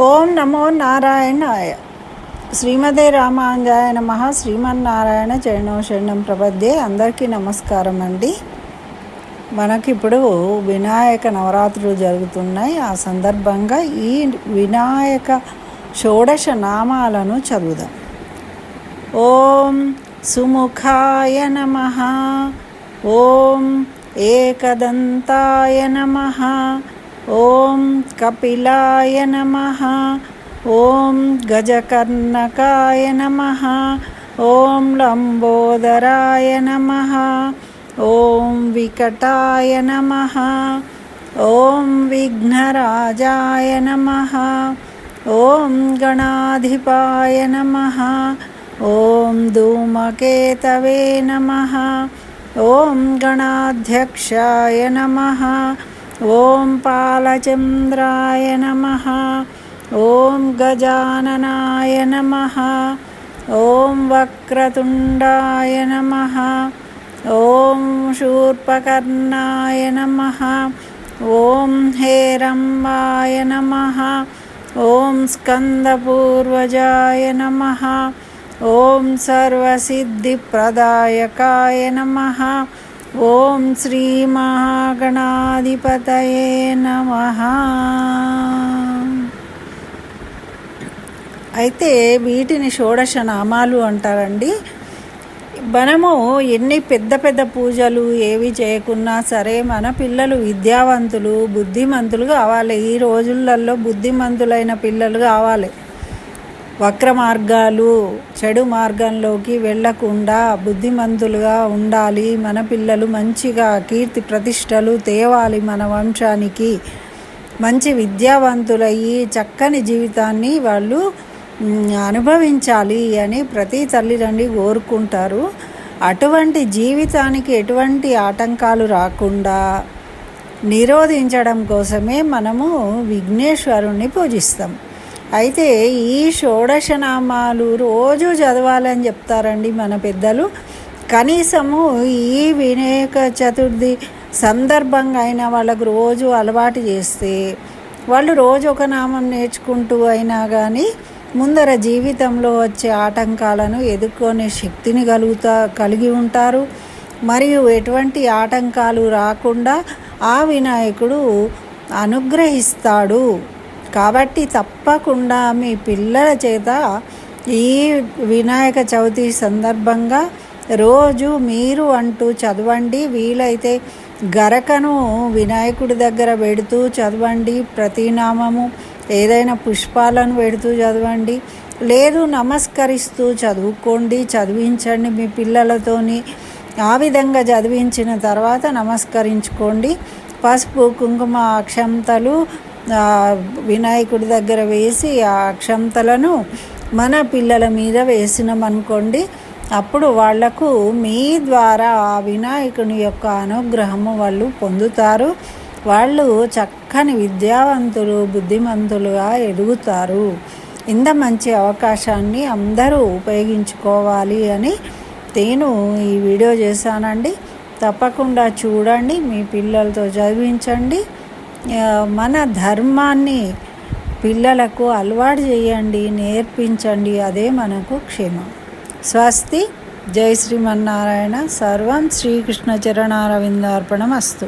ఓం నమో నారాయణాయ. శ్రీమదే రామాంజాయ నమ. శ్రీమన్నారాయణ చరణో శరణం ప్రపద్యే. అందరికీ నమస్కారం అండి. మనకిప్పుడు వినాయక నవరాత్రులు జరుగుతున్నాయి. ఆ సందర్భంగా ఈ వినాయక షోడశ నామాలను చదువుదాం. ఓం సుముఖాయ నమ. ఓం ఏకదంతాయ నమ. ఓం కపిలాయ నమ ఓం గజకర్ణకాయ నమ ఓం లంబోదరాయ నమ ఓం వికటాయ నమ ఓం విఘ్నరాజాయ నమ ఓం గణాధిపాయ నమ ఓం ధూమకేతవే నమ ఓం గణాధ్యక్షాయ నమ ఓం పాలచంద్రాయ నమ ఓం గజాననాయ నమ ఓం వక్రతుండాయ నమ ఓం శూర్పకర్ణాయ నమ ఓం హేరంబాయ నమ ఓం స్కందపూర్వజాయ నమ ఓం సర్వసిద్ధిప్రదాయకాయ నమ ఓం శ్రీ మహాగణాధిపతయే నమ. అయితే వీటిని షోడశ నామాలు అంటారండి. మనము ఎన్ని పెద్ద పెద్ద పూజలు ఏవి చేయకున్నా సరే మన పిల్లలు విద్యావంతులు బుద్ధిమంతులు కావాలి. ఈ రోజులలో బుద్ధిమంతులైన పిల్లలు కావాలి. వక్ర మార్గాలు చెడు మార్గంలోకి వెళ్ళకుండా బుద్ధిమంతులుగా ఉండాలి. మన పిల్లలు మంచిగా కీర్తి ప్రతిష్టలు తేవాలి మన వంశానికి. మంచి విద్యావంతులయ్యి చక్కని జీవితాన్ని వాళ్ళు అనుభవించాలి అని ప్రతి తల్లిదండ్రి కోరుకుంటారు. అటువంటి జీవితానికి ఎటువంటి ఆటంకాలు రాకుండా నిరోధించడం కోసమే మనము విఘ్నేశ్వరుణ్ణి పూజిస్తాం. అయితే ఈ షోడశనామాలు రోజు చదవాలని చెప్తారండి మన పెద్దలు. కనీసము ఈ వినాయక చతుర్థి సందర్భంగా అయినా వాళ్ళకు రోజు అలవాటు చేస్తే వాళ్ళు రోజు ఒక నామం నేర్చుకుంటూ అయినా కానీ ముందర జీవితంలో వచ్చే ఆటంకాలను ఎదుర్కొనే శక్తిని కలుగుతా కలిగి ఉంటారు. మరియు ఎటువంటి ఆటంకాలు రాకుండా ఆ వినాయకుడు అనుగ్రహిస్తాడు. కాబట్టి తప్పకుండా మీ పిల్లల చేత ఈ వినాయక చవితి సందర్భంగా రోజు మీరు అంటూ చదవండి. వీలైతే గరకను వినాయకుడి దగ్గర పెడుతూ చదవండి. ప్రతినామము ఏదైనా పుష్పాలను పెడుతూ చదవండి. లేదు నమస్కరిస్తూ చదువుకోండి చదివించండి మీ పిల్లలతోని. ఆ విధంగా చదివించిన తర్వాత నమస్కరించుకోండి. పసుపు కుంకుమ అక్షంతలు వినాయకుడి దగ్గర వేసి ఆ అక్షంతలను మన పిల్లల మీద వేసినామనుకోండి అప్పుడు వాళ్ళకు మీ ద్వారా ఆ వినాయకుని యొక్క అనుగ్రహము వాళ్ళు పొందుతారు. వాళ్ళు చక్కని విద్యావంతులు బుద్ధిమంతులుగా ఎదుగుతారు. ఇంత మంచి అవకాశాన్ని అందరూ ఉపయోగించుకోవాలి అని నేను ఈ వీడియో చేశానండి. తప్పకుండా చూడండి మీ పిల్లలతో చదివించండి. మన ధర్మాన్ని పిల్లలకు అలవాటు చేయండి నేర్పించండి అదే మనకు క్షేమం. స్వస్తి. జై శ్రీమన్నారాయణ. సర్వం శ్రీకృష్ణ చరణారవిందార్పణం అస్తు